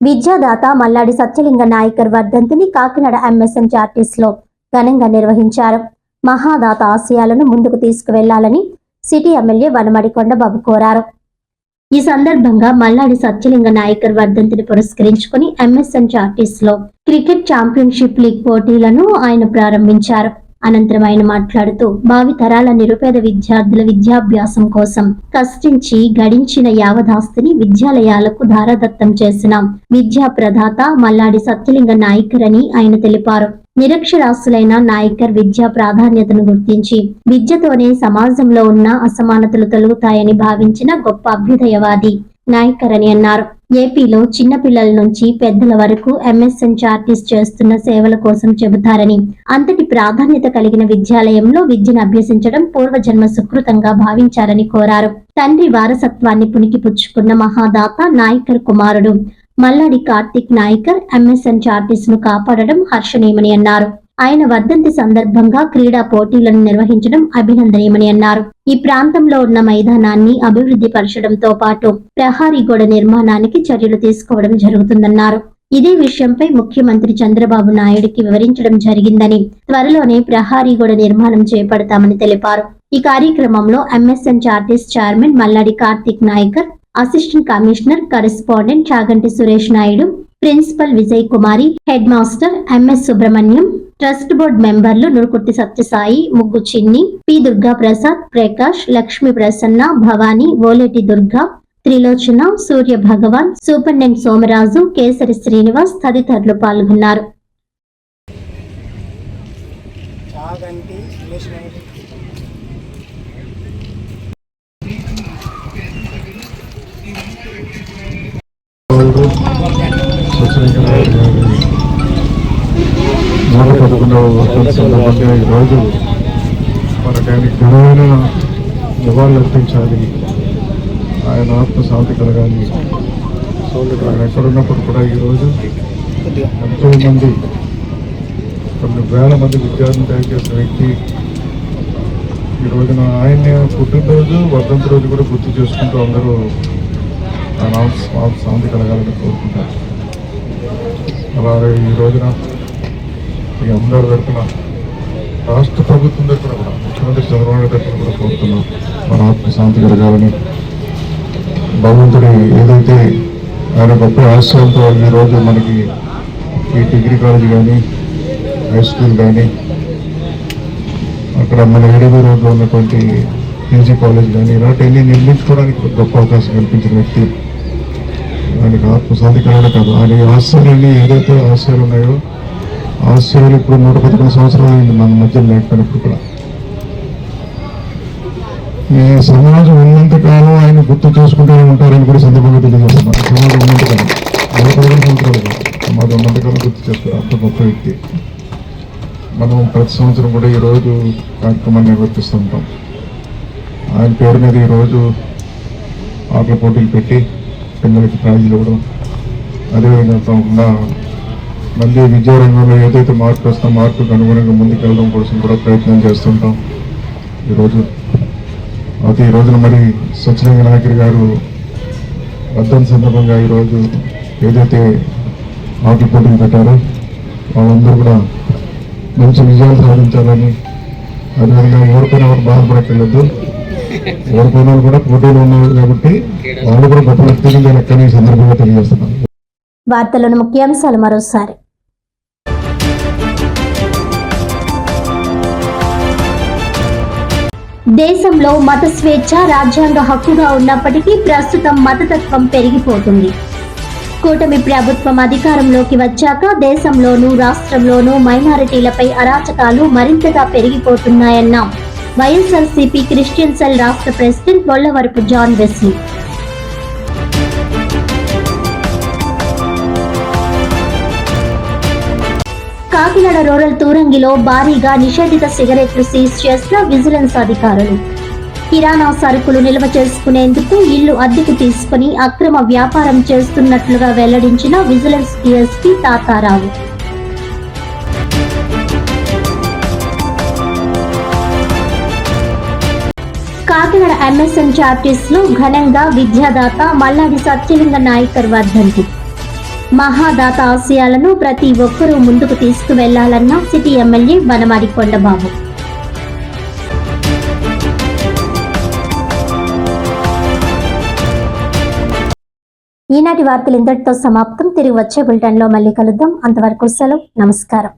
విద్యాదాత మల్లాడి సత్యలింగ నాయకర్ వర్ధంతిని కాకినాడ ఎంఎస్ఎన్ చార్టీస్లో ఘనంగా నిర్వహించారు. మహాదాత ఆశయాలను ముందుకు తీసుకువెళ్ళాలని సిటీ ఎమ్మెల్యే వనమడి కొండబాబు కోరారు. ఈ సందర్భంగా మల్లాడి సత్యలింగ నాయకర్ వర్ధంతిని పురస్కరించుకుని ఎంఎస్ఎన్ చార్టీస్లో క్రికెట్ ఛాంపియన్షిప్ లీగ్ పోటీలను ఆయన ప్రారంభించారు. అనంతరం ఆయన మాట్లాడుతూ భావి తరాల నిరుపేద విద్యార్థుల విద్యాభ్యాసం కోసం కష్టించి గడించిన యావదాస్తిని విద్యాలయాలకు ధారాదత్తం చేసిన విద్యా ప్రదాత మల్లాడి సత్యలింగ నాయకర్ అని ఆయన తెలిపారు. నిరక్షరాస్యులైన నాయకర్ విద్యా ప్రాధాన్యతను గుర్తించి విద్యతోనే సమాజంలో ఉన్న అసమానతలు తొలగుతాయని భావించిన గొప్ప అభ్యుదయవాది. నాయకర్ అని అన్నారు. ఏపీలో చిన్నపిల్లల నుంచి పెద్దల వరకు ఎంఎస్ఎన్ చార్టీస్ చేస్తున్న సేవల కోసం చెబుతారని అంతటి ప్రాధాన్యత కలిగిన విద్యాలయంలో విద్యను అభ్యసించడం పూర్వజన్మ సుకృతంగా భావించారని కోరారు. తండ్రి వారసత్వాన్ని పుణికిపుచ్చుకున్న మహాదాత నాయకర్ కుమారుడు మల్లాడి కార్తిక్ నాయకర్ ఎంఎస్ఎన్ చార్టీస్ను కాపాడడం హర్షణీయమని అన్నారు. ఆయన వర్ధంతి సందర్భంగా క్రీడా పోటీలను నిర్వహించడం అభినందనీయమని అన్నారు. ఈ ప్రాంతంలో ఉన్న మైదానాన్ని అభివృద్ధి పరచడంతో పాటు ప్రహారీ గోడ నిర్మాణానికి చర్యలు తీసుకోవడం జరుగుతుందన్నారు. ఇదే విషయంపై ముఖ్యమంత్రి చంద్రబాబు నాయుడికి వివరించడం జరిగిందని త్వరలోనే ప్రహారీ గోడ నిర్మాణం చేపడతామని తెలిపారు. ఈ కార్యక్రమంలో MSN charities chairman Malladi Karthik Nayakar assistant commissioner correspondent Chaganti Suresh Naidu principal Vijay Kumari head master MS Subrahmanyam trust board మెంబర్లు నురుకుట్టి సత్యసాయి ముగ్గు చిన్ని పి దుర్గా ప్రసాద్ ప్రకాష్ లక్ష్మి ప్రసన్న భవానీ ఓలేటి దుర్గా త్రిలోచన సూర్య భగవాన్ సూపరింటెండెంట్ సోమరాజు కేసరి శ్రీనివాస్ తదితరులు పాల్గొన్నారు. నూట పదకొండవ వర్షం సందర్భంగా ఈరోజు ఆయన ఘనమైన నివాళులు అర్పించాలి ఆయన ఆత్మ శాంతి కలగాలి. ఆయన ఎక్కడున్నప్పుడు కూడా ఈరోజు కొద్దిగా ఎంతో మంది కొన్ని వేల మంది విద్యార్థులు తయారు చేసిన వ్యక్తి ఈ రోజున ఆయన్ని పుట్టినరోజు వర్ధంతి రోజు కూడా గుర్తు చేసుకుంటూ అందరూ ఆయన ఆత్మ ఆత్మ శాంతి కలగాలని కోరుకుంటారు. అలాగే ఈ రోజున మీ అందరి తరఫున రాష్ట్ర ప్రభుత్వం తరఫున కూడా ముఖ్యమంత్రి చంద్రబాబు నాయుడు తరఫున కూడా కోరుతున్నాం మన శాంతి కలగాలని. భగవంతుడి ఏదైతే ఆయన గొప్ప ఆశయంతో ఈరోజు మనకి ఈ డిగ్రీ కాలేజ్ కానీ హై స్కూల్ కానీ అక్కడ మన ఏడవ రోడ్లో ఉన్నటువంటి పీజీ కాలేజ్ కానీ ఇలాంటివన్నీ నిర్మించుకోవడానికి గొప్ప అవకాశం కల్పించిన వ్యక్తి ఆయనకు ఆత్మ కలగడం కాదు ఆయన ఆశయాలన్నీ ఏదైతే ఆశయాలు ఉన్నాయో ఆశయాలు ఇప్పుడు నూట పదకొండు సంవత్సరాలు అయింది మన మధ్య లేకపోయినప్పుడు కూడా. ఈ సమాజం ఉన్నంత కాలం ఆయన గుర్తు చేసుకుంటూనే ఉంటారని కూడా సందర్భంగా తెలియజేస్తున్నారు సమాజం ఉన్నంత కాలం నూట పదకొండు సంవత్సరాలు కాదు. సమాజం ఉన్నంత కాలం గుర్తు చేస్తారు అంత గొప్ప వ్యక్తి. మనం ప్రతి సంవత్సరం కూడా ఈ రోజు కార్యక్రమాన్ని నిర్వర్తిస్తుంటాం ఆయన పేరు మీద ఈరోజు ఆటల పోటీలు పెట్టి పిల్లలకి ప్రైజులు ఇవ్వడం. అదేవిధంగా కాకుండా మళ్ళీ విద్యారంగంలో ఏదైతే మార్పు వస్తుందో మార్పుకు అనుగుణంగా ముందుకెళ్ళడం కోసం కూడా ప్రయత్నం చేస్తుంటాం. ఈరోజు అయితే ఈ రోజున మరి సత్యలింగ నాయకర్ గారు అర్థం సందర్భంగా ఈరోజు ఏదైతే ఆటల పోటీలు పెట్టారో వాళ్ళందరూ కూడా మంచి విజయాలు సాధించాలని అదేవిధంగా ఎవరికైనా బాధపడక్కర్లేదు. ఓడిపోయిన వాళ్ళు కూడా పోటీలు ఉన్నాయి కాబట్టి వాళ్ళు కూడా గొప్ప వ్యక్తిగా లెక్కని సందర్భంగా తెలియజేస్తున్నాం వార్తలను ముఖ్యాంశాలు మరోసారి. దేశంలో మత స్వేచ్ఛ రాజ్యాంగ హక్కుగా ఉన్నప్పటికీ ప్రస్తుతం మతతత్వం పెరిగిపోతుంది. కూటమి ప్రభుత్వం అధికారంలోకి వచ్చాక దేశంలోనూ రాష్ట్రంలోనూ మైనారిటీలపై అరాచకాలు మరింతగా పెరిగిపోతున్నాయన్నాం. వైఎస్ఆర్సీపీ క్రిస్టియన్ సెల్ రాష్ట్ర president Bollavarapu John Wesley Kakinada rural తూరంగిలో భారీగా నిషేధిత సిగరెట్లు సీజ్ చేసిన విజిలెన్స్ అధికారులు. కిరాణా సరుకులు నిల్వ చేసుకునేందుకు ఇల్లు అద్దెకు తీసుకుని అక్రమ వ్యాపారం చేస్తున్నట్లుగా వెల్లడించిన vigilance DSP Tatarao. Kakinada MSN చార్టీస్లో ఘనంగా విద్యాదాత మల్లాడి సత్యలింగ నాయకర్ వర్ధంతి. మహాదాత ఆశయాలను ప్రతి ఒక్కరూ ముందుకు తీసుకువెళ్ళాలన్న సిటీ ఎమ్మెల్యే వనమాడి కొండబాబు. ఈనాటి వార్తలు ఇంతటితో సమాప్తం. తిరిగి వచ్చే బులెటిన్లో మళ్ళీ కలుద్దాం. అంతవరకు సెలవు. నమస్కారం.